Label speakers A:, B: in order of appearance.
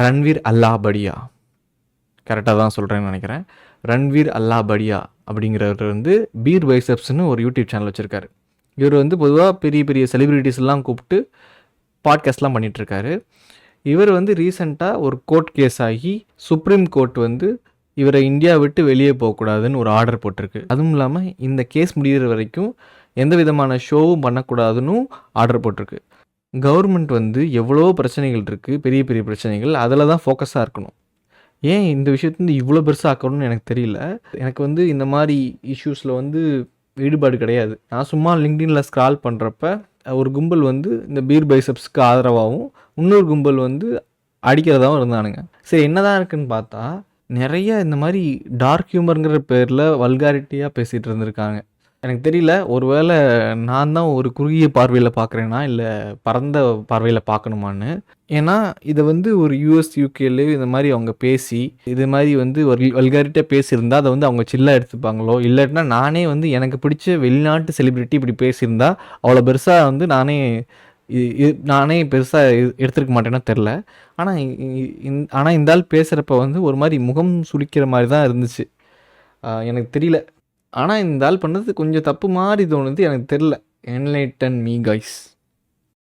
A: ரன்வீர் அல்லாபடியா? கரெக்டாக தான் சொல்கிறேன்னு நினைக்கிறேன். ரன்வீர் அல்லாபடியா அப்படிங்கிறவர் வந்து பீர் பைசப்ஸ்னு ஒரு யூடியூப் சேனல் வச்சுருக்காரு. இவர் வந்து பொதுவாக பெரிய பெரிய செலிப்ரிட்டிஸ்லாம் கூப்பிட்டு பாட்காஸ்ட்லாம் பண்ணிகிட்ருக்காரு இவர் வந்து ரீசெண்டாக ஒரு கோர்ட் கேஸ் ஆகி சுப்ரீம் கோர்ட் வந்து இவரை இந்தியா விட்டு வெளியே போகக்கூடாதுன்னு ஒரு ஆர்டர் போட்டிருக்கு. அதுவும் இல்லாமல் இந்த கேஸ் முடிகிற வரைக்கும் எந்த விதமான ஷோவும் பண்ணக்கூடாதுன்னு ஆர்டர் போட்டிருக்கு. கவர்மெண்ட் வந்து எவ்வளோ பிரச்சனைகள் இருக்குது பெரிய பெரிய பிரச்சனைகள் அதில் தான் ஃபோக்கஸாக இருக்கணும். ஏன் இந்த விஷயத்து வந்து இவ்வளோ பெருசாக ஆக்கணும்னு எனக்கு தெரியல. எனக்கு வந்து இந்த மாதிரி இஷ்யூஸில் வந்து ஈடுபாடு கிடையாது. நான் சும்மா லிங்க்டின்ல ஸ்க்ரால் பண்ணுறப்ப ஒரு கும்பல் வந்து இந்த பீர் பைசப்ஸ்க்கு ஆதரவாகவும் இன்னொரு கும்பல் வந்து அடிக்கிறதாகவும் இருந்தானுங்க. சரி என்னதான் இருக்குன்னு பார்த்தா நிறைய இந்த மாதிரி டார்க் ஹியூமருங்கிற பேரில் வல்காரிட்டியாக பேசிகிட்டு இருந்திருக்காங்க. எனக்கு தெரியல. ஒருவேளை நான் தான் ஒரு குறுகிய பார்வையில் பார்க்குறேன்னா இல்லை பரந்த பார்வையில் பார்க்கணுமான்னு? ஏன்னா இதை வந்து ஒரு யூஎஸ் யூகேலே இந்த மாதிரி அவங்க பேசி இது மாதிரி வந்து ஒரு வல்காரிட்டியாக பேசியிருந்தா அதை வந்து அவங்க சில்லாக எடுத்துப்பாங்களோ? இல்லாட்டினா நானே வந்து எனக்கு பிடிச்ச வெளிநாட்டு செலிபிரிட்டி இப்படி பேசியிருந்தா அவ்வளோ பெருசாக வந்து நானே நானே பெருசாக எடுத்துருக்க மாட்டேன்னா தெரில ஆனால் ஆனால் இந்த ஆள் பேசுகிறப்ப வந்து ஒரு மாதிரி முகம் சுளிக்கிற மாதிரி தான் இருந்துச்சு. எனக்கு தெரியல. ஆனால் இந்த ஆள் பண்ணது கொஞ்சம் தப்பு மாதிரி தோணுது எனக்கு தெரில என்லைட்டன் மீ கைஸ்